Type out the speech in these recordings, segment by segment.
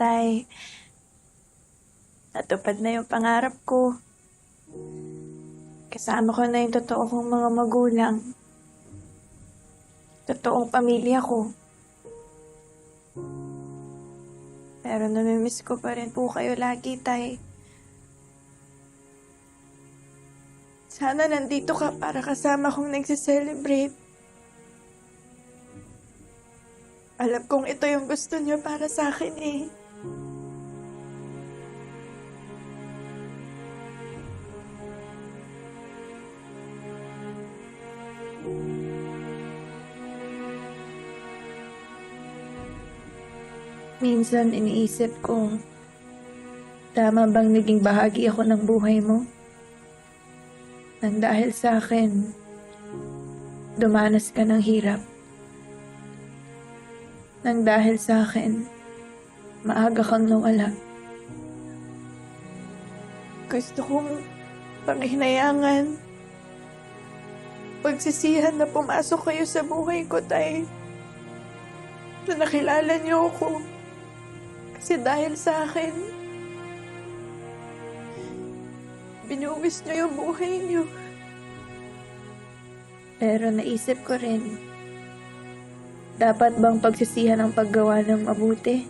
Tay. Natupad na yung pangarap ko. Kasama ko na yung totoo kong mga magulang. Totoong pamilya ko. Pero namimiss ko pa rin po kayo lagi, Tay. Sana nandito ka para kasama kong nagsiselebrate. Alam kong ito yung gusto niyo para sa akin eh. Minsan iniisip ko, tama bang naging bahagi ako ng buhay mo? Nang dahil sa akin, dumanas ka ng hirap. Nang dahil sa akin, maaga kang nawala. Gusto kong panghinayangan, pagsisihan na pumasok kayo sa buhay ko, Tay. Na nakilala niyo ako. Kasi dahil sa akin, binuwis niyo yung buhay niyo. Pero naisip ko rin, dapat bang pagsisihan ang paggawa ng mabuti?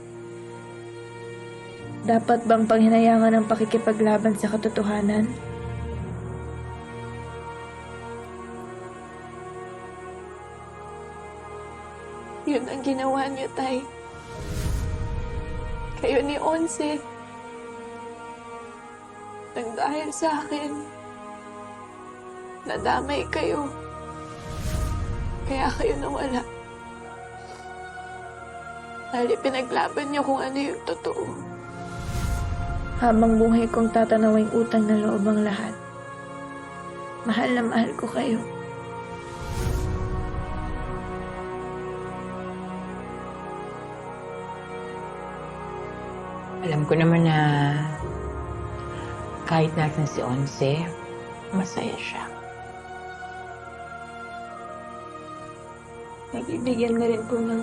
Dapat bang panghinayangan ang pakikipaglaban sa katotohanan? Yun ang ginawa niyo, Tay. Kayo ni Onse. Nang dahil sa akin, nadamay kayo. Kaya kayo nawala. Dahil pinaglaban niyo kung ano yung totoo. Habang buhay kong tatanawing utang na loob ang lahat. Mahal na mahal ko kayo. Ko naman na kahit natin si Onse, masaya siya. Nagbibigyan na rin po ng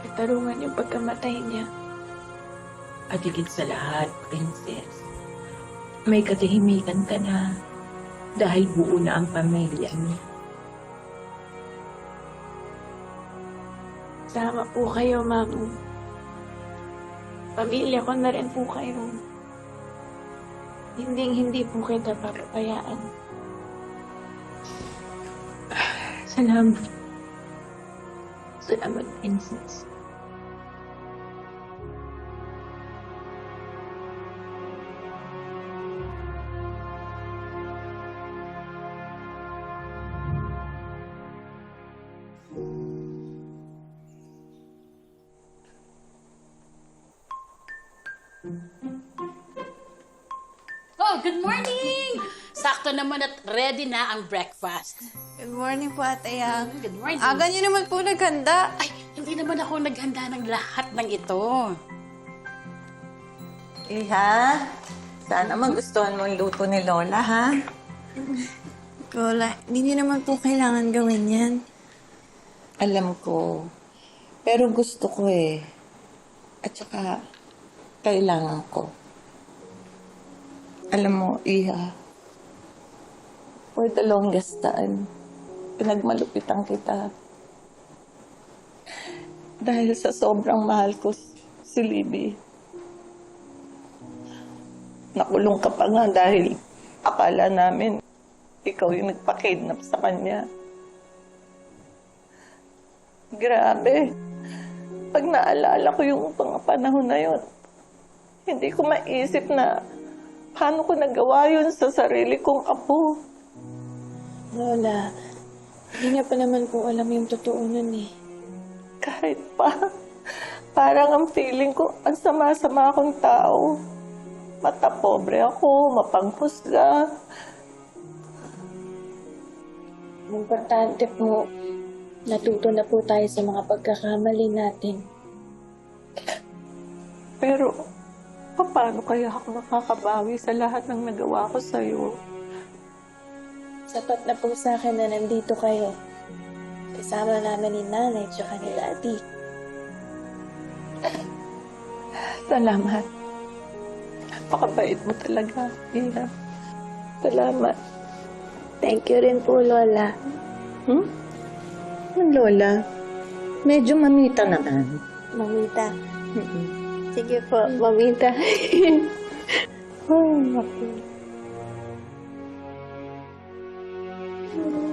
katarungan yung pagkamatay niya. At higit sa lahat, Princess, may katahimikan ka na dahil buo na ang pamilya niya. Sama po kayo, ma'am. Pamilya ko na rin po kayo. Hindi, hindi po kita papapayaan. Salamat. Salamat, Princess. Oh, good morning! Sakto naman at ready na ang breakfast. Good morning po, Ate Yang. Good morning. Aga niyo naman po naghanda. Ay, hindi naman ako naghanda ng lahat ng ito. Iha, sana magustuhan mo ang luto ni Lola, ha? Lola, hindi niyo naman po kailangan gawin yan. Alam ko. Pero gusto ko eh. At saka, kailangan ko. Alam mo, Iha, for the longest time, pinagmalupitan kita. Dahil sa sobrang mahal ko si Libby. Nakulong ka pa nga dahil akala namin ikaw yung nagpa-kidnap sa kanya. Grabe. Pag naalala ko yung mga panahon na yun, hindi ko maisip na paano ko nagawa yun sa sarili kong apo. Lola, hindi niya pa naman po alam yung totoo nun eh. Kahit pa, parang ang feeling ko, ang sama-sama akong tao. Mata pobre ako, mapanghusga. Importante po, natuto na po tayo sa mga pagkakamali natin. Pero, paano kaya ako makakabawi sa lahat ng nagawa ko sa'yo? Sapat na po sa akin na nandito kayo. Kasama namin ni nanay at saka ni daddy. Salamat. Napakabait mo talaga, Ira. Salamat. Thank you rin po, Lola. Hmm? Lola, medyo mamita naman. Mamita. Mm-mm. Sige po, mamita. Ay, naku. Hmm.